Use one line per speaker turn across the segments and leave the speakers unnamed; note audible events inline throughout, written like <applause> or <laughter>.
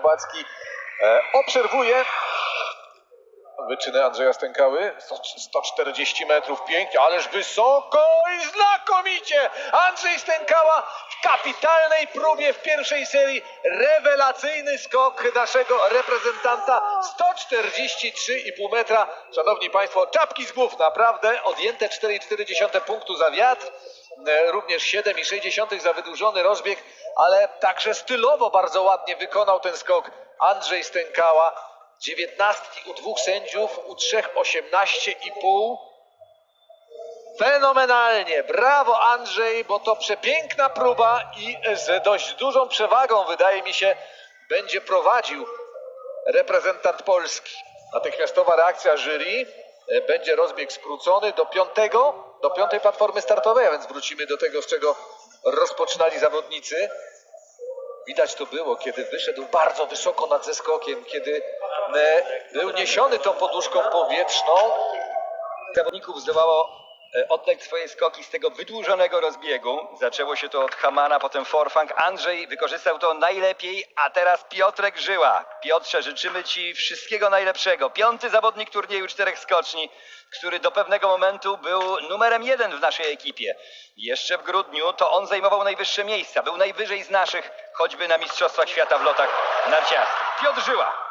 Kubacki e, obserwuje wyczyny Andrzeja Stękały. 100 140 metrów, pięknie, ależ wysoko i znakomicie! Andrzej Stękała w kapitalnej próbie w pierwszej serii. Rewelacyjny skok naszego reprezentanta. 143,5 metra. Szanowni Państwo, czapki z głów, naprawdę. Odjęte 4,4 punktu za wiatr. E, Również 7,6 za wydłużony rozbieg, ale także stylowo bardzo ładnie wykonał ten skok Andrzej Stękała. Dziewiętnastki u dwóch sędziów, u trzech 18,5. Fenomenalnie, brawo Andrzej, bo to przepiękna próba i z dość dużą przewagą, wydaje mi się, będzie prowadził reprezentant Polski. Natychmiastowa reakcja jury, e, będzie rozbieg skrócony do piątego, do piątej platformy startowej, a więc wrócimy do tego, z czego rozpoczynali zawodnicy. Widać to było, kiedy wyszedł bardzo wysoko nad zeskokiem, kiedy e, był niesiony tą poduszką powietrzną.
zawodników zdołało e, oddać swoje skoki z tego wydłużonego rozbiegu. Zaczęło się to od Hamana, potem Forfang. Andrzej wykorzystał to najlepiej, a teraz Piotrek Żyła. Piotrze, życzymy Ci wszystkiego najlepszego. Piąty zawodnik turnieju czterech skoczni, który do pewnego momentu był numerem jeden w naszej ekipie. Jeszcze w grudniu to on zajmował najwyższe miejsca, był najwyżej z naszych, choćby na Mistrzostwach Świata w lotach narciarskich. Piotr Żyła.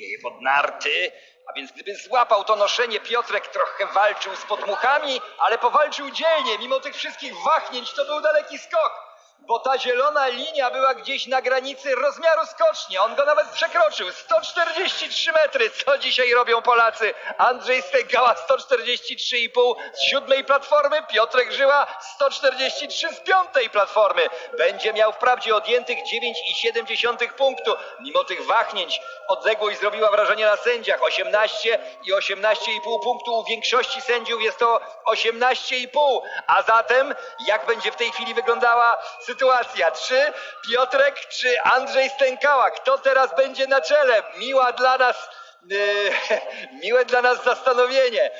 wieje pod narty, a więc gdyby złapał to noszenie, Piotrek trochę walczył z podmuchami, ale powalczył dzielnie. Mimo tych wszystkich wahnięć to był daleki skok, bo ta zielona linia była gdzieś na granicy rozmiaru skoczni. On go nawet przekroczył. 143 metry. Co dzisiaj robią Polacy? Andrzej Stękała 143,5 z siódmej platformy, Piotrek Żyła 143 z piątej platformy. Będzie miał wprawdzie odjętych 9,7 punktu. Mimo tych wahnięć odległość zrobiła wrażenie na sędziach. 18 i 18,5 punktu u większości sędziów jest to 18,5. A zatem jak będzie w tej chwili wyglądała sytuacja? Czy Piotrek, czy Andrzej Stękała? Kto teraz będzie na czele? Miła dla nas Yy, <laughs> miłe dla nas zastanowienie.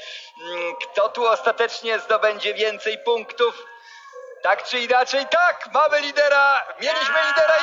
Mm, Kto tu ostatecznie zdobędzie więcej punktów? Tak czy inaczej, tak, mamy lidera, mieliśmy lidera,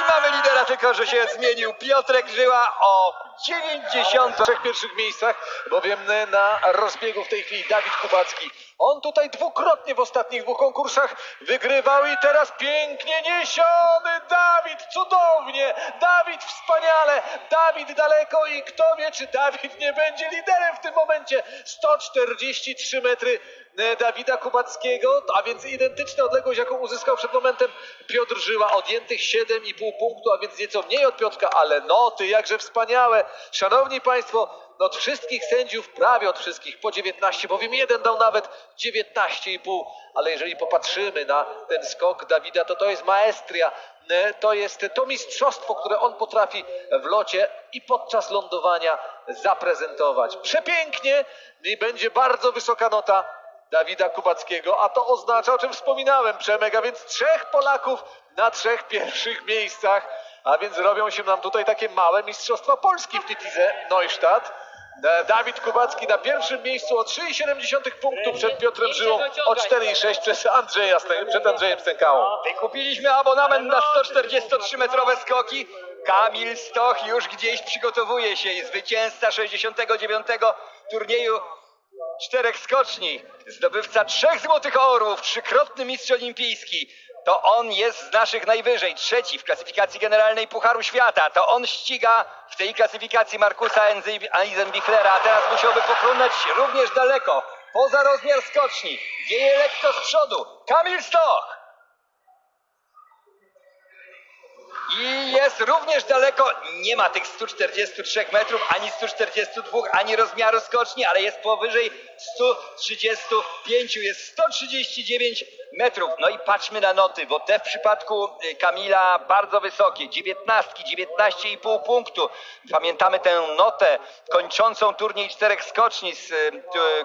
tylko że się zmienił. Piotrek Żyła o 90.
w pierwszych miejscach, bowiem na rozbiegu w tej chwili Dawid Kubacki. On tutaj dwukrotnie w ostatnich dwóch konkursach wygrywał i teraz pięknie niesiony Dawid, cudownie, Dawid wspaniale, Dawid daleko i kto wie, czy Dawid nie będzie liderem w tym momencie. 143 metry Dawida Kubackiego, a więc identyczna odległość, jaką uzyskał przed momentem Piotr Żyła, odjętych 7,5 punktu, a więc nieco mniej od Piotrka, ale noty, jakże wspaniałe. Szanowni Państwo, od wszystkich sędziów, prawie od wszystkich, po 19, bowiem jeden dał nawet 19,5, ale jeżeli popatrzymy na ten skok Dawida, to to jest maestria, e, to jest to mistrzostwo, które on potrafi w locie i podczas lądowania zaprezentować. Przepięknie i będzie bardzo wysoka nota Dawida Kubackiego, a to oznacza, o czym wspominałem, Przemek, a więc trzech Polaków na trzech pierwszych miejscach, a więc robią się nam tutaj takie małe mistrzostwa Polski w Titize Neustadt. E, Dawid Kubacki na pierwszym miejscu o 3,7 punktu przed Piotrem Żyłą, o 4,6 przez Andrzeja, przed Andrzejem Stękałą.
Wykupiliśmy abonament na 143-metrowe skoki. Kamil Stoch już gdzieś przygotowuje się zwycięzca 69. turnieju czterech skoczni, zdobywca trzech złotych orłów, trzykrotny mistrz olimpijski. To on jest z naszych najwyżej, trzeci w klasyfikacji generalnej Pucharu Świata. To on ściga w tej klasyfikacji Markusa Eisenbichlera, a teraz musiałby popłynąć również daleko, poza rozmiar skoczni. Wieje lekko z przodu. Kamil Stoch! I jest również daleko, nie ma tych 143 metrów, ani 142, ani rozmiaru skoczni, ale jest powyżej 135, jest 139 metrów. No i patrzmy na noty, bo te w przypadku y, Kamila bardzo wysokie, 19, 19,5 punktu. Pamiętamy tę notę kończącą turniej czterech skoczni z y,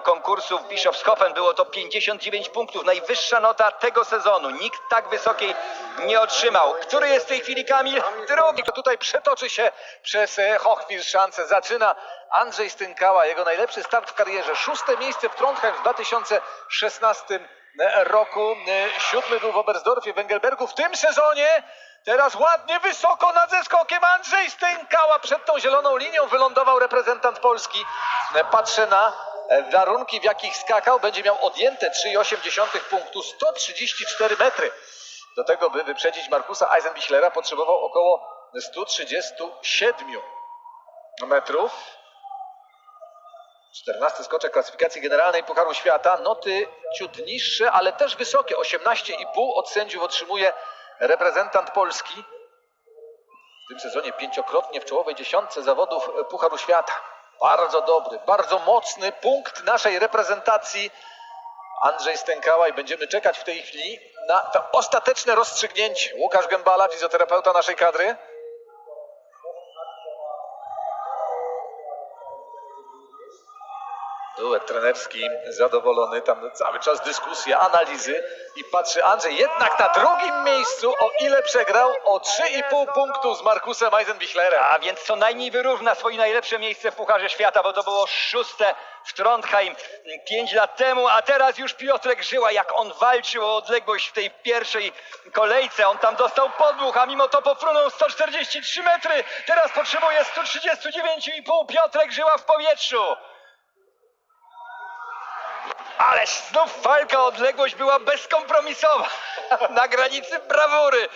konkursu w Bischofshofen, było to 59 punktów, najwyższa nota tego sezonu. Nikt tak wysokiej nie otrzymał. Który jest w tej chwili Kamil? Drugi.
To tutaj przetoczy się przez e, Hochwilszance. Zaczyna Andrzej Stynkała, jego najlepszy start w karierze. Szóste miejsce w Trondheim w 2016 roku. E, Siódmy był w Oberstdorfie w Engelbergu. W tym sezonie Teraz ładnie, wysoko nad zeskokiem Andrzej Stękała. Przed tą zieloną linią wylądował reprezentant Polski. E, Patrzę na e, warunki, w jakich skakał. Będzie miał odjęte 3,8 punktu, 134 metry. Do tego, by wyprzedzić Markusa Eisenbichlera, potrzebował około 137 metrów. 14 skoczek klasyfikacji generalnej Pucharu Świata. Noty ciut niższe, ale też wysokie. 18,5 od sędziów otrzymuje reprezentant Polski. W tym sezonie pięciokrotnie w czołowej dziesiątce zawodów Pucharu Świata. Bardzo dobry, bardzo mocny punkt naszej reprezentacji. Andrzej Stękała i będziemy czekać w tej chwili na to ostateczne rozstrzygnięcie. Łukasz Gębala, fizjoterapeuta naszej kadry. Duet trenerski zadowolony, tam cały czas dyskusja, analizy i patrzy Andrzej jednak na drugim miejscu, o ile przegrał o 3,5 punktu z Markusem Eisenbichlerem.
A więc co najmniej wyrówna swoje najlepsze miejsce w Pucharze Świata, bo to było szóste w Trondheim pięć lat temu, a teraz już Piotrek Żyła, jak on walczył o odległość w tej pierwszej kolejce. On tam dostał podmuch, a mimo to pofrunął 143 metry. Teraz potrzebuje 139,5. Piotrek Żyła w powietrzu. Ależ znów walka, odległość była bezkompromisowa. <laughs> Na granicy brawury.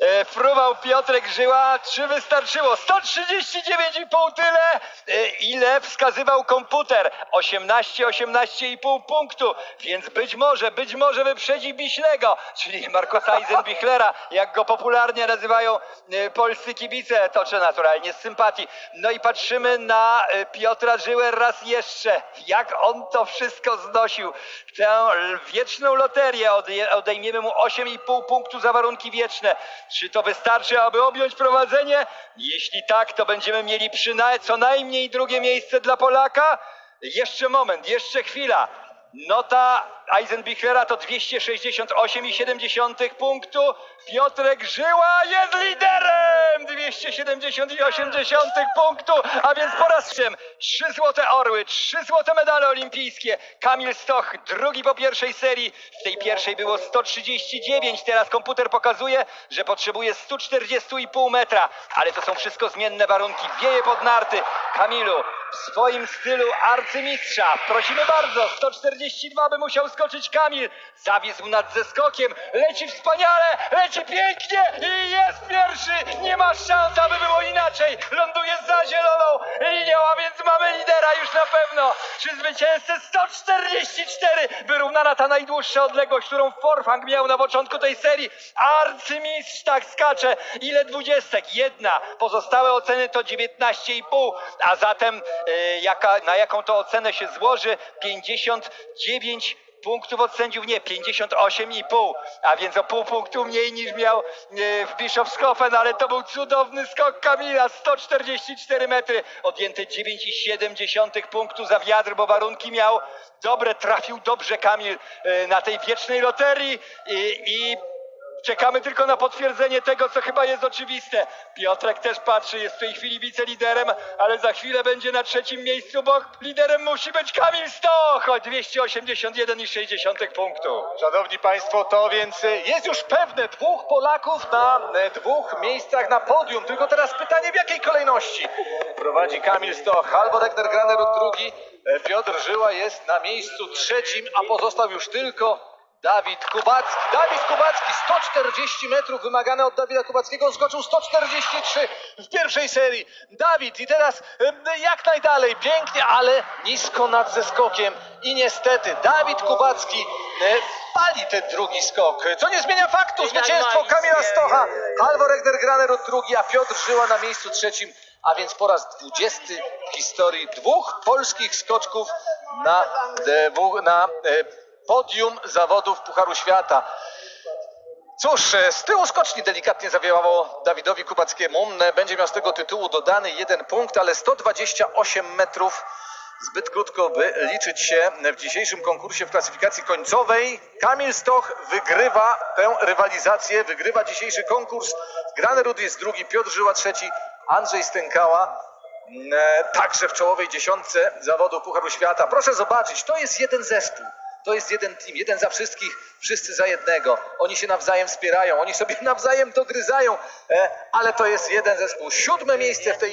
E, fruwał Piotrek Żyła. Czy wystarczyło? 139,5 tyle, e, ile wskazywał komputer. 18, 18,5 punktu. Więc być może, być może wyprzedzi Biślego, czyli Markusa Eisenbichlera, jak go popularnie nazywają e, polscy kibice. Toczę naturalnie z sympatii. No i patrzymy na e, Piotra Żyłę raz jeszcze. Jak on to wszystko znosił. Tę wieczną loterię odejmiemy mu 8,5 punktu za warunki wieczne. Czy to wystarczy, aby objąć prowadzenie? Jeśli tak, to będziemy mieli przyna- co najmniej drugie miejsce dla Polaka. Jeszcze moment, jeszcze chwila. Nota Eisenbichlera to 268,7 punktu. Piotrek Żyła jest liderem! 270,8 punktu, a więc po raz trzem trzy złote orły, trzy złote medale olimpijskie. Kamil Stoch, drugi po pierwszej serii. W tej pierwszej było 139, teraz komputer pokazuje, że potrzebuje 140,5 metra, ale to są wszystko zmienne warunki. Wieje pod narty. Kamilu, w swoim stylu arcymistrza. Prosimy bardzo, 142 by musiał skoczyć Kamil. Zawisł nad zeskokiem, leci wspaniale, leci pięknie i jest pierwszy. Nie ma szans, aby było inaczej. Ląduje za zieloną linią, a więc mamy lidera już na pewno. Czy zwycięzcę 144 wyrównana ta najdłuższa odległość, którą Forfang miał na początku tej serii. Arcymistrz tak skacze. Ile dwudziestek? Jedna. Pozostałe oceny to 19,5, a zatem jaka, na jaką to ocenę się złoży? 59 punktów od sędziów, nie, 58,5, a więc o pół punktu mniej niż miał e, w Bischofshofen, ale to był cudowny skok Kamila, 144 metry, odjęte 9,7 punktu za wiatr, bo warunki miał dobre, trafił dobrze Kamil e, na tej wiecznej loterii. I, i Czekamy tylko na potwierdzenie tego, co chyba jest oczywiste. Piotrek też patrzy, jest w tej chwili wiceliderem, ale za chwilę będzie na trzecim miejscu, bo liderem musi być Kamil Stoch, o 281,6 punktu.
Szanowni Państwo, to więc jest już pewne dwóch Polaków na y, dwóch miejscach na podium. Tylko teraz pytanie, w jakiej kolejności? Prowadzi Kamil Stoch, albo Regner Granerud drugi, e, Piotr Żyła jest na miejscu trzecim, a pozostał już tylko Dawid Kubacki. Dawid Kubacki, 140 metrów wymagane od Dawida Kubackiego, skoczył 143 w pierwszej serii. Dawid i teraz jak najdalej, pięknie, ale nisko nad zeskokiem. I niestety Dawid Kubacki e, pali ten drugi skok, co nie zmienia faktu. Zwycięstwo Kamila Stocha, Halvor Egner Granerud drugi, a Piotr Żyła na miejscu trzecim. A więc po raz dwudziesty w historii dwóch polskich skoczków na, e, na e, podium zawodów Pucharu Świata. Cóż, e, z tyłu skoczni delikatnie zawiało Dawidowi Kubackiemu. E, Będzie miał z tego tytułu dodany jeden punkt, ale 128 metrów zbyt krótko, by liczyć się w dzisiejszym konkursie w klasyfikacji końcowej. Kamil Stoch wygrywa tę rywalizację, wygrywa dzisiejszy konkurs. Granerud jest drugi, Piotr Żyła trzeci, Andrzej Stękała e, także w czołowej dziesiątce zawodów Pucharu Świata. Proszę zobaczyć, to jest jeden zespół. To jest jeden team, jeden za wszystkich, wszyscy za jednego. Oni się nawzajem wspierają, oni sobie <laughs> nawzajem dogryzają, e, ale to jest jeden zespół. Siódme miejsce w tej